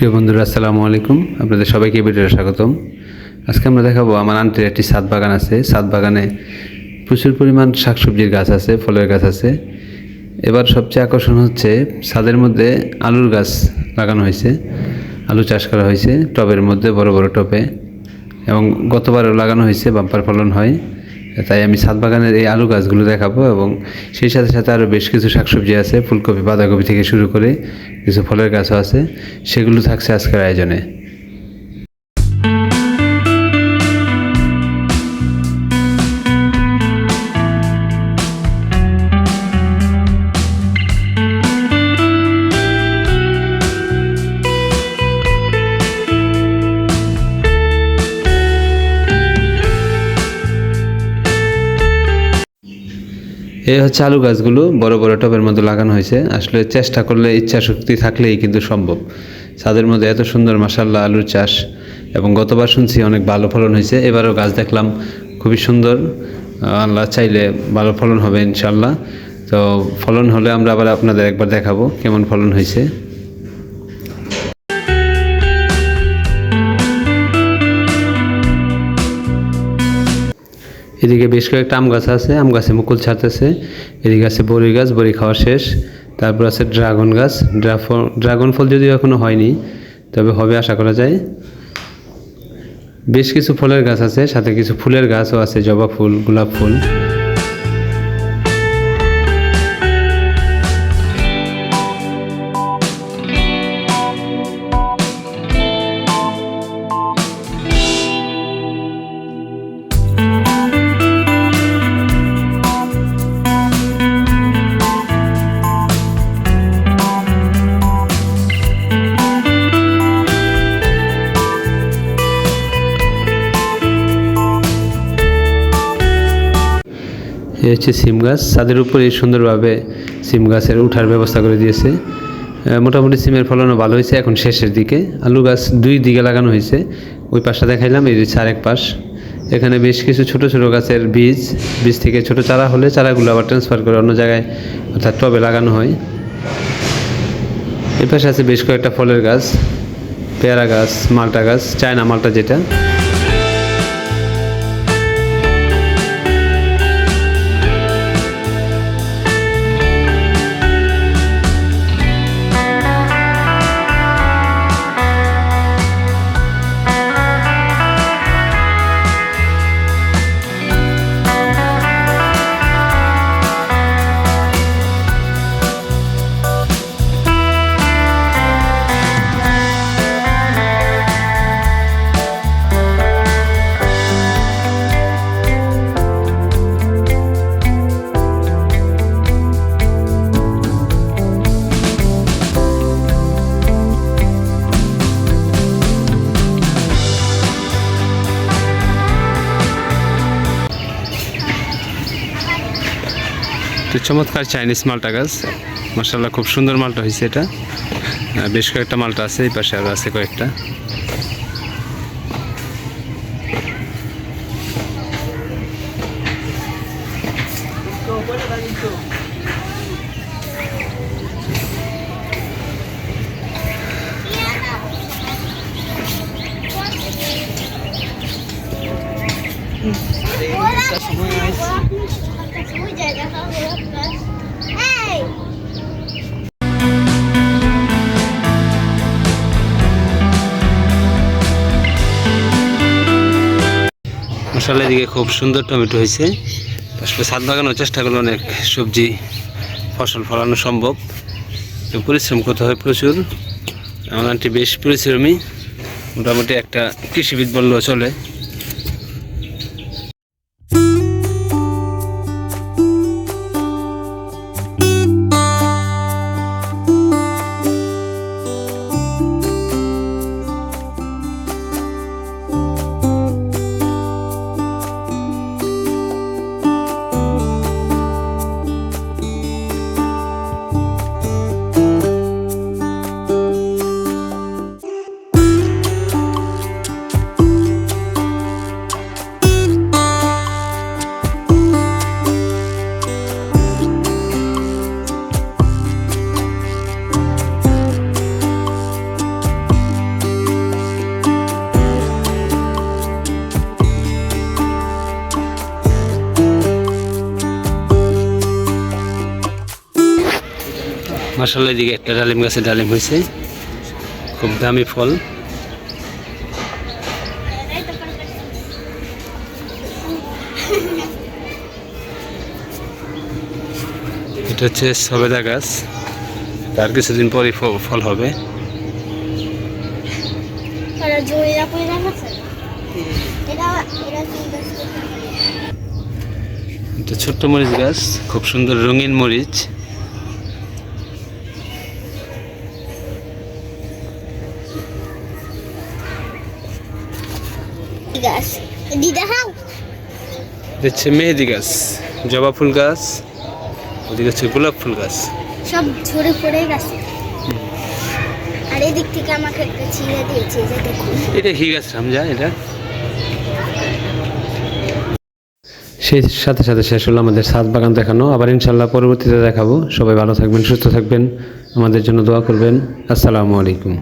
প্রিয় বন্ধুরা, আসসালামু আলাইকুম। আপনাদের সবাইকে ভিডিওতে স্বাগতম। আজকে আমরা দেখাবো, আমার আন্টির একটি সাত বাগান আছে। সাত বাগানে প্রচুর পরিমাণ শাকসবজির গাছ আছে, ফলের গাছ আছে। এবার সবচেয়ে আকর্ষণ হচ্ছে, ছাদের মধ্যে আলুর গাছ লাগানো হয়েছে। আলু চাষ করা হয়েছে, টবের মধ্যে, বড় বড় টবে। এবং গতবারও লাগানো হয়েছে, বাম্পার ফলন হয়। তাই আমি ছাদ বাগানের এই আলু গাছগুলো দেখাবো এবং সেই সাথে সাথে আরও বেশ কিছু শাকসবজি আছে, ফুলকপি, বাঁধাকপি থেকে শুরু করে কিছু ফলের গাছও আছে। সেগুলো থাকছে আজকের আয়োজনে। এই হচ্ছে আলু গাছগুলো বড় বড় টবের মধ্যে লাগানো হয়েছে। আসলে চেষ্টা করলে ইচ্ছা শক্তি থাকলেই কিন্তু সম্ভব। ছাদের মধ্যে এত সুন্দর মাসাল্লাহ আলুর চাষ এবং গতবার শুনছি অনেক ভালো ফলন হয়েছে। এবারও গাছ দেখলাম খুবই সুন্দর। আল্লাহ চাইলে ভালো ফলন হবে ইনশাল্লাহ তো ফলন হলে আমরা আবার আপনাদের একবার দেখাবো কেমন ফলন হয়েছে। এদিকে বেশ কয়েকটা আম গাছ আছে, আম গাছে মুকুল ছাড়তেছে, এদিকে আছে বড়ি গাছ, বড়ি খাওয়া শেষ, তারপর আছে ড্রাগন গাছ ড্রাগন ফল যদিও এখনও হয়নি, তবে হবে আশা করা যায়। বেশ কিছু ফলের গাছ আছে, সাথে কিছু ফুলের গাছও আছে, জবা ফুল, গোলাপ ফুল। এই হচ্ছে সিম গাছ। ছাদের উপরে সুন্দরভাবে সিম গাছের উঠার ব্যবস্থা করে দিয়েছে। মোটামুটি সিমের ফলনও ভালো হয়েছে এখন শেষের দিকে। আলু গাছ দুই দিকে লাগানো হয়েছে। ওই পাশটা দেখাইলাম, এই হচ্ছে আরেক পাশ। এখানে বেশ কিছু ছোট ছোট গাছের বীজ বীজ থেকে ছোট চারা হলে চারাগুলো আবার ট্রান্সফার করে অন্য জায়গায় অর্থাৎ টবে লাগানো হয়। এই পাশে আছে বেশ কয়েকটা ফলের গাছ, পেয়ারা গাছ, মালটা গাছ, চায়না মালটা যেটা। তো চমৎকার চাইনিজ মালটা গাছ মার্শাল্লাহ খুব সুন্দর মালটা হয়েছে এটা। বেশ কয়েকটা মালটা আছে, এই পাশে আরও আছে কয়েকটা। Hey! মশালা এদিকে খুব সুন্দর টমেটো হয়েছে। আসলে ছাদ বাগানোর চেষ্টা করলে অনেক সবজি, ফসল ফলানো সম্ভব। পরিশ্রম করতে হয় প্রচুর। আমার আন্টি বেশ পরিশ্রমী। মোটামুটি একটা কৃষিবিদ বললেও চলে। মাসাল্লাহ দিকে একটা ডালিম গাছে ডালিম হয়েছে। খুব দামি ফল। এটা হচ্ছে সবেদা গাছ। তার কিছুদিন পরই ফল হবে। এটা ছোট্ট মরিচ গাছ খুব সুন্দর রঙিন মরিচ। গাছ। দিদা হাও। দেখছে মেহেদি গাছ জবা ফুল গাছ ওদিকে হচ্ছে গোলাপ ফুল গাছ। সব ঝরে পড়ে গেছে। আর এদিক থেকে আমাকে একটা ছিঁড়ে দিয়েছে যে দেখুন। এটা কি গাছ রামজা এটা? সেই সাথে সাথে শেষ হলো আমাদের সাত বাগান দেখানো। আবার ইনশাল্লাহ পরবর্তীতে দেখাবো। সবাই ভালো থাকবেন সুস্থ থাকবেন। আমাদের জন্য দোয়া করবেন। আসসালামু আলাইকুম।